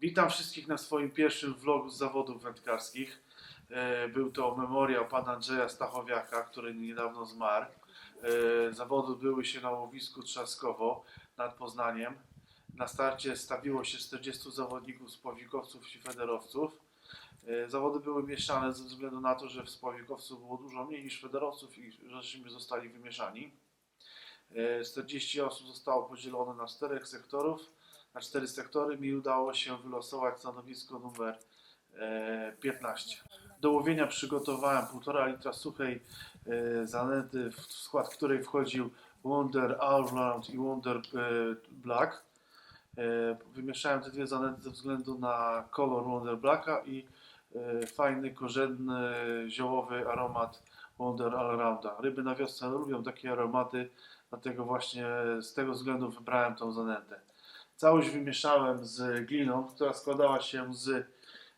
Witam wszystkich na swoim pierwszym vlogu z zawodów wędkarskich. E, Był to memoriał pana Andrzeja Stachowiaka, który niedawno zmarł. E, Zawody były się na łowisku Trzaskowo nad Poznaniem. Na starcie stawiło się 40 zawodników, spławikowców i federowców. E, Zawody były mieszane ze względu na to, że w spławikowców było dużo mniej niż federowców i żeśmy zostali wymieszani. E, 40 osób zostało podzielone na czterech sektorów na cztery sektory mi udało się wylosować stanowisko numer e, 15. Do łowienia przygotowałem 1,5 litra suchej e, zanęty, w skład której wchodził Wonder Allround i Wonder e, Black. E, wymieszałem te dwie zanęty ze względu na kolor Wonder Blacka i e, fajny, korzenny, ziołowy aromat Wonder Allrounda. Ryby na wiosnę lubią takie aromaty, dlatego właśnie z tego względu wybrałem tą zanętę. Całość wymieszałem z gliną, która składała się z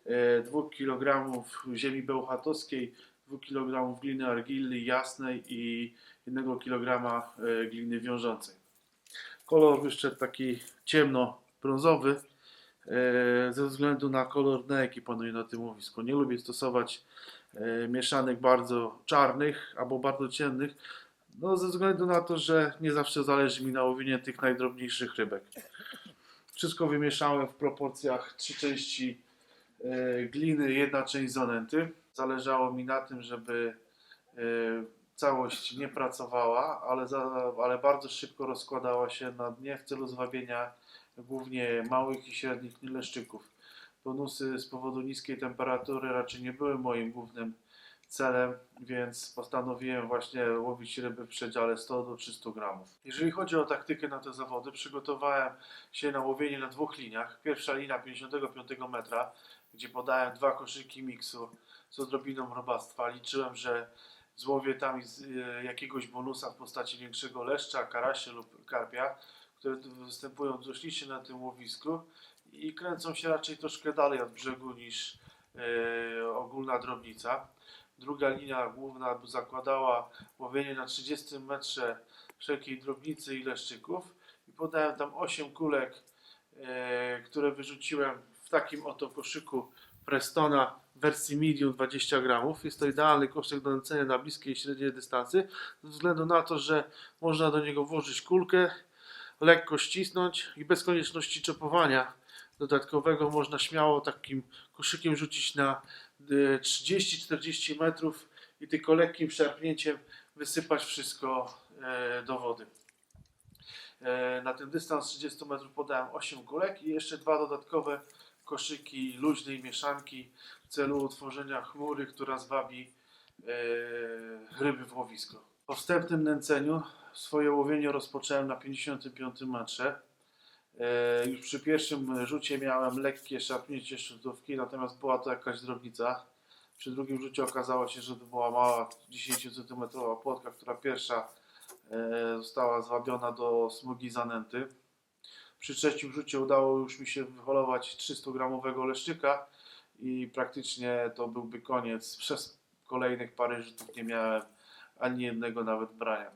e, 2 kg ziemi bełchatowskiej, 2 kg gliny argilli jasnej i 1 kg e, gliny wiążącej. Kolor wyszedł taki ciemno-brązowy e, ze względu na kolor, na jaki panuje na tym łowisku. Nie lubię stosować e, mieszanek bardzo czarnych albo bardzo ciemnych, no ze względu na to, że nie zawsze zależy mi na łowieniu tych najdrobniejszych rybek. Wszystko wymieszałem w proporcjach trzy części e, gliny, jedna część zanęty. Zależało mi na tym, żeby e, całość nie pracowała, ale, za, ale bardzo szybko rozkładała się na dnie w celu zwabienia głównie małych i średnich leszczyków. Bonusy z powodu niskiej temperatury raczej nie były moim głównym celem, więc postanowiłem właśnie łowić ryby w przedziale 100 do 300 gramów. Jeżeli chodzi o taktykę na te zawody, przygotowałem się na łowienie na dwóch liniach. Pierwsza linia 55 metra, gdzie podałem dwa koszyki miksu z odrobiną robactwa. Liczyłem, że złowię tam e, jakiegoś bonusa w postaci większego leszcza, karasia lub karpia, które występują dość licznie na tym łowisku i kręcą się raczej troszkę dalej od brzegu niż e, ogólna drobnica. Druga linia główna zakładała łowienie na 30 metrze wszelkiej drobnicy i leszczyków i podałem tam 8 kulek, e, które wyrzuciłem w takim oto koszyku Prestona w wersji medium 20 gramów. Jest to idealny koszyk do nęcenia na bliskie i średnie dystanse, ze względu na to, że można do niego włożyć kulkę, lekko ścisnąć i bez konieczności czopowania dodatkowego można śmiało takim koszykiem rzucić na 30-40 metrów i tylko lekkim szarpnięciem wysypać wszystko e, do wody. E, Na ten dystans 30 metrów podałem 8 kulek i jeszcze dwa dodatkowe koszyki luźnej mieszanki w celu utworzenia chmury, która zwabi e, ryby w łowisko. Po wstępnym nęceniu swoje łowienie rozpocząłem na 55 metrze. E, Już przy pierwszym rzucie miałem lekkie szarpnięcie śrutówki, natomiast była to jakaś drobnica. Przy drugim rzucie okazało się, że to była mała 10 cm płotka, która pierwsza e, została zwabiona do smugi zanęty. Przy trzecim rzucie udało już mi się wyholować 300-gramowego leszczyka i praktycznie to byłby koniec. Przez kolejnych parę rzutów nie miałem ani jednego nawet brania.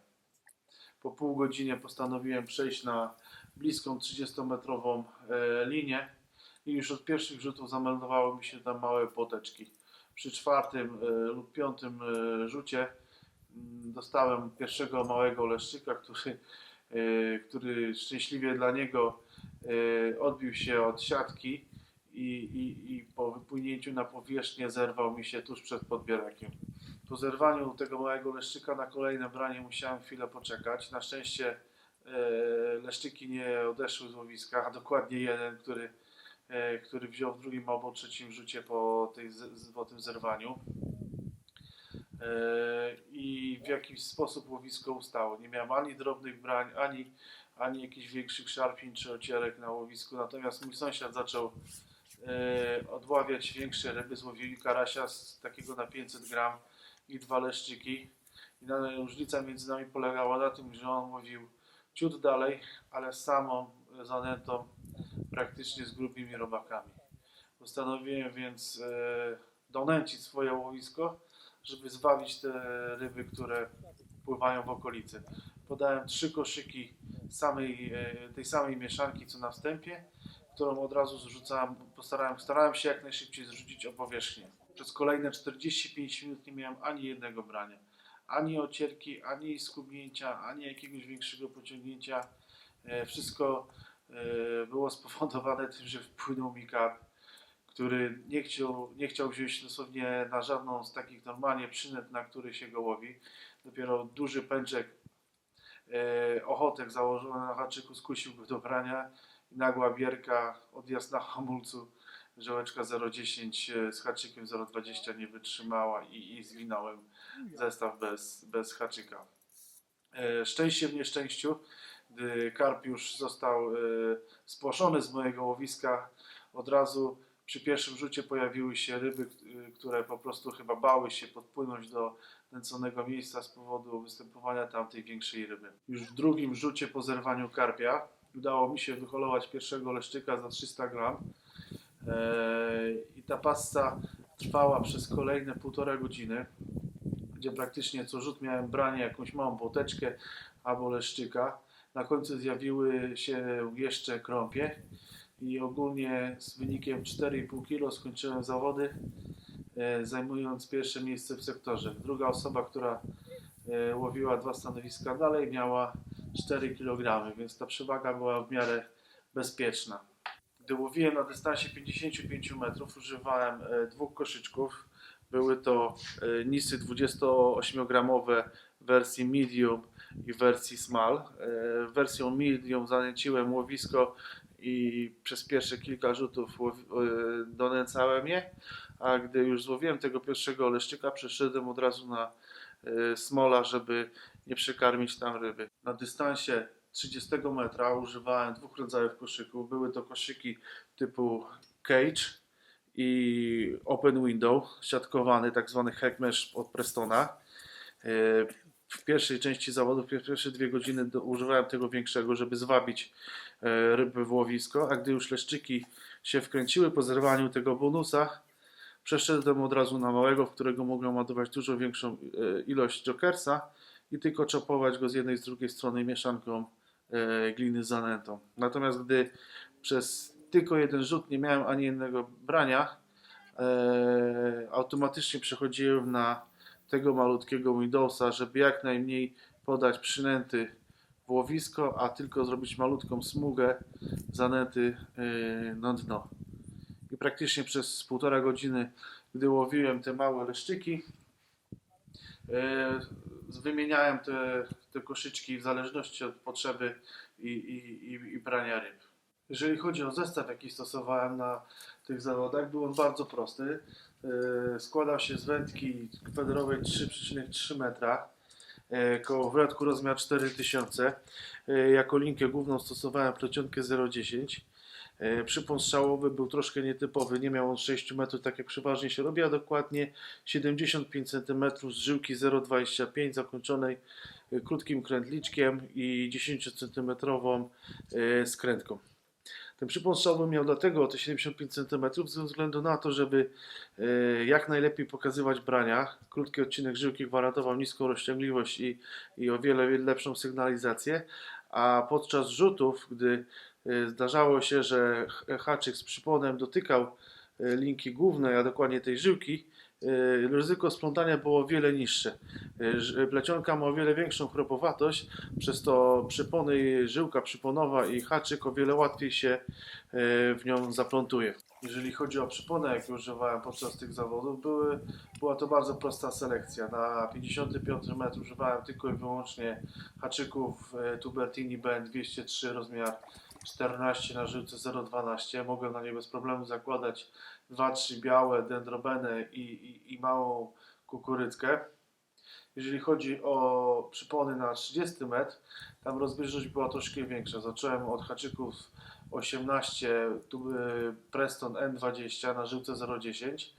Po pół godzinie postanowiłem przejść na bliską 30-metrową e, linię i już od pierwszych rzutów zameldowały mi się tam małe poteczki. Przy czwartym e, lub piątym e, rzucie mm, dostałem pierwszego małego leszczyka, który, który szczęśliwie dla niego odbił się od siatki i, i, i po wypłynięciu na powierzchnię zerwał mi się tuż przed podbierakiem. Po zerwaniu tego małego leszczyka na kolejne branie musiałem chwilę poczekać. Na szczęście leszczyki nie odeszły z łowiska, a dokładnie jeden, który, e, który wziął w drugim albo trzecim rzucie po, tej, po tym zerwaniu. E, I w jakiś sposób łowisko ustało. Nie miałem ani drobnych brań, ani, ani jakichś większych szarpień czy ocierek na łowisku. Natomiast mój sąsiad zaczął e, odławiać większe ryby, złowili karasia z takiego na 500 gram i dwa leszczyki. I różnica między nami polegała na tym, że on łowił ciut dalej, ale samą zanętą praktycznie z grubimi robakami. Postanowiłem więc e, donęcić swoje łowisko, żeby zwabić te ryby, które pływają w okolicy. Podałem trzy koszyki samej, e, tej samej mieszanki co na wstępie. którą od razu zrzucałem, postarałem, starałem się jak najszybciej zrzucić o powierzchnię. Przez kolejne 45 minut nie miałem ani jednego brania. Ani ocierki, ani skubnięcia, ani jakiegoś większego pociągnięcia. E, Wszystko e, było spowodowane tym, że wpłynął mi karp, który nie chciał, nie chciał wziąć dosłownie na żadną z takich normalnie przynęt, na których się go łowi. Dopiero duży pęczek e, ochotek założony na haczyku skusił go do brania nagła bierka, odjazd na hamulcu, żołeczka 0,10 e, z haczykiem 0,20 nie wytrzymała i, i zwinąłem zestaw bez, bez haczyka. E, szczęście w nieszczęściu, gdy karp już został e, spłoszony z mojego łowiska, od razu przy pierwszym rzucie pojawiły się ryby, które po prostu chyba bały się podpłynąć do nęconego miejsca z powodu występowania tamtej większej ryby. Już w drugim rzucie po zerwaniu karpia udało mi się wyholować pierwszego leszczyka za 300 gram. Eee, I ta pasta trwała przez kolejne półtora godziny, gdzie praktycznie co rzut miałem branie jakąś małą błoteczkę albo leszczyka. Na końcu zjawiły się jeszcze krąpie i ogólnie z wynikiem 4,5 kg skończyłem zawody, e, zajmując pierwsze miejsce w sektorze. Druga osoba, która e, łowiła dwa stanowiska dalej, miała 4 kg, więc ta przewaga była w miarę bezpieczna. Gdy łowiłem na dystansie 55 metrów, używałem e, dwóch koszyczków. Były to e, nisy 28-gramowe w wersji medium i wersji small. E, Wersją medium zanęciłem łowisko i przez pierwsze kilka rzutów donęcałem je, a gdy już złowiłem tego pierwszego leszczyka, przeszedłem od razu na smola, żeby nie przekarmić tam ryby. Na dystansie 30 metra używałem dwóch rodzajów koszyków. Były to koszyki typu cage i open window, siatkowany, tak zwany hack mesh od Prestona. W pierwszej części zawodów, pie- pierwsze dwie godziny używałem tego większego, żeby zwabić e, ryby w łowisko, a gdy już leszczyki się wkręciły po zerwaniu tego bonusa, przeszedłem od razu na małego, w którego mogłem ładować dużo większą e, ilość jokersa i tylko czopować go z jednej i z drugiej strony mieszanką gliny z zanętą. Natomiast gdy przez tylko jeden rzut nie miałem ani jednego brania, e, automatycznie przechodziłem na tego malutkiego Windowsa, żeby jak najmniej podać przynęty w łowisko, a tylko zrobić malutką smugę zanęty e, na dno. I praktycznie przez półtora godziny, gdy łowiłem te małe leszczyki, e, wymieniałem te, te koszyczki w zależności od potrzeby i, i, i, i brania ryb. Jeżeli chodzi o zestaw, jaki stosowałem na tych zawodach, był on bardzo prosty. E, Składał się z wędki kwadratowej 3,3 metra, e, kołowrotku rozmiar 4000. E, Jako linkę główną stosowałem plecionkę 0,10. E, Przypon strzałowy był troszkę nietypowy, nie miał on 6 metrów, tak jak przeważnie się robi, a dokładnie 75 cm z żyłki 0,25 zakończonej e, krótkim krętliczkiem i 10 cm e, skrętką. Ten przypon strzałowy miał dlatego te 75 cm ze względu na to, żeby jak najlepiej pokazywać brania. Krótki odcinek żyłki gwarantował niską rozciągliwość i, i o wiele lepszą sygnalizację, a podczas rzutów, gdy zdarzało się, że haczyk z przyponem dotykał e, linki głównej, a dokładnie tej żyłki, e, ryzyko splątania było wiele niższe. Plecionka ma o wiele większą chropowatość, przez to przypony, żyłka przyponowa i haczyk o wiele łatwiej się w nią zaplątuje. Jeżeli chodzi o przyponę, jakie używałem podczas tych zawodów, były, była to bardzo prosta selekcja. Na 55 metr używałem tylko i wyłącznie haczyków Tubertini BN 203 rozmiar 14 na żyłce 0,12. Mogłem na nie bez problemu zakładać 2-3 białe dendrobeny i, i, i małą kukurydzkę. Jeżeli chodzi o przypony na 30 metr, tam rozbieżność była troszkę większa. Zacząłem od haczyków 18 tu y, Preston N20 na żyłce 0,10.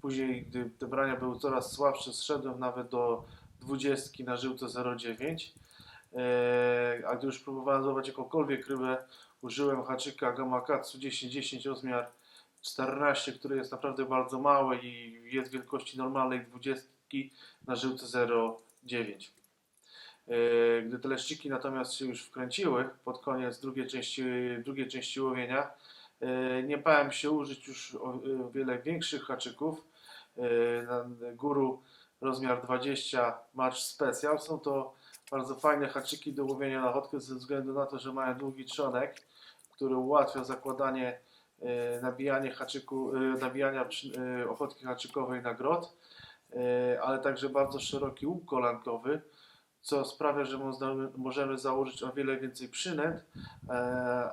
Później, gdy te brania były coraz słabsze, zszedłem nawet do 20 na żyłce 0,9. E, A gdy już próbowałem złapać jakąkolwiek rybę, użyłem haczyka Gamakatsu 1010 rozmiar 14, który jest naprawdę bardzo mały i jest wielkości normalnej 20 na żyłce 0,9. E, Gdy te leszczyki natomiast się już wkręciły pod koniec drugiej części, drugiej części łowienia, E, Nie bałem się użyć już o wiele większych haczyków. Guru rozmiar 20 Match Special. Są to bardzo fajne haczyki do łowienia na chodkę ze względu na to, że mają długi trzonek, który ułatwia zakładanie, e, nabijanie haczyku, e, nabijania e, ochotki haczykowej na grot, ale także bardzo szeroki łuk kolankowy, co sprawia, że możemy założyć o wiele więcej przynęt,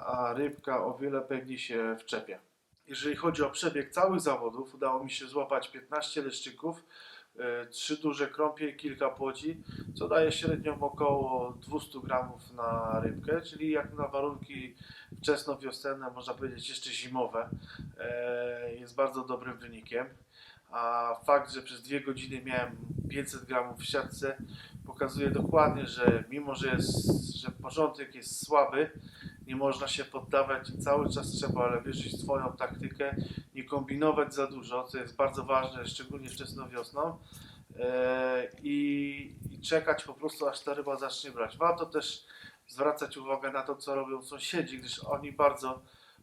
a rybka o wiele pewniej się wczepia. Jeżeli chodzi o przebieg całych zawodów, udało mi się złapać 15 leszczyków, trzy duże krąpie i kilka płodzi, co daje średnią około 200 gramów na rybkę, czyli jak na warunki wczesnowiosenne, można powiedzieć jeszcze zimowe, e, jest bardzo dobrym wynikiem. A fakt, że przez dwie godziny miałem 500 gramów w siatce, pokazuje dokładnie, że mimo, że, jest, że początek jest słaby, nie można się poddawać cały czas trzeba ale wierzyć w swoją taktykę, nie kombinować za dużo, co jest bardzo ważne, szczególnie wczesną wiosną e, i, i czekać po prostu aż ta ryba zacznie brać. Warto też zwracać uwagę na to, co robią sąsiedzi, gdyż oni bardzo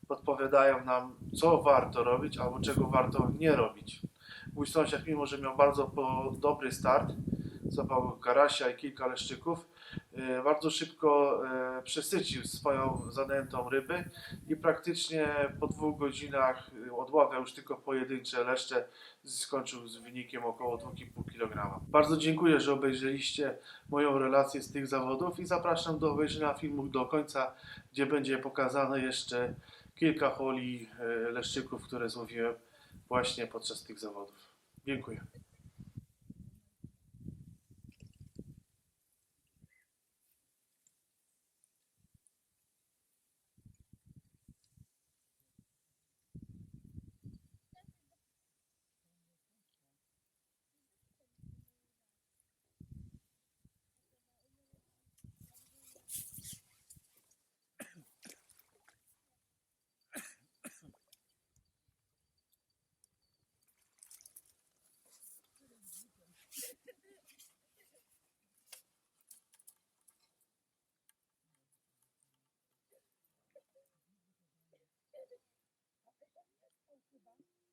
podpowiadają nam, co warto robić albo czego warto nie robić. Mój sąsiad, mimo że miał bardzo dobry start, złapał karasia i kilka leszczyków, e, bardzo szybko e, przesycił swoją zanętą ryby i praktycznie po dwóch godzinach e, odławiał już tylko pojedyncze leszcze, skończył z wynikiem około 2,5 kg. Bardzo dziękuję, że obejrzeliście moją relację z tych zawodów i zapraszam do obejrzenia filmu do końca, gdzie będzie pokazane jeszcze kilka holi leszczyków, które złowiłem właśnie podczas tych zawodów. Dziękuję. Diba?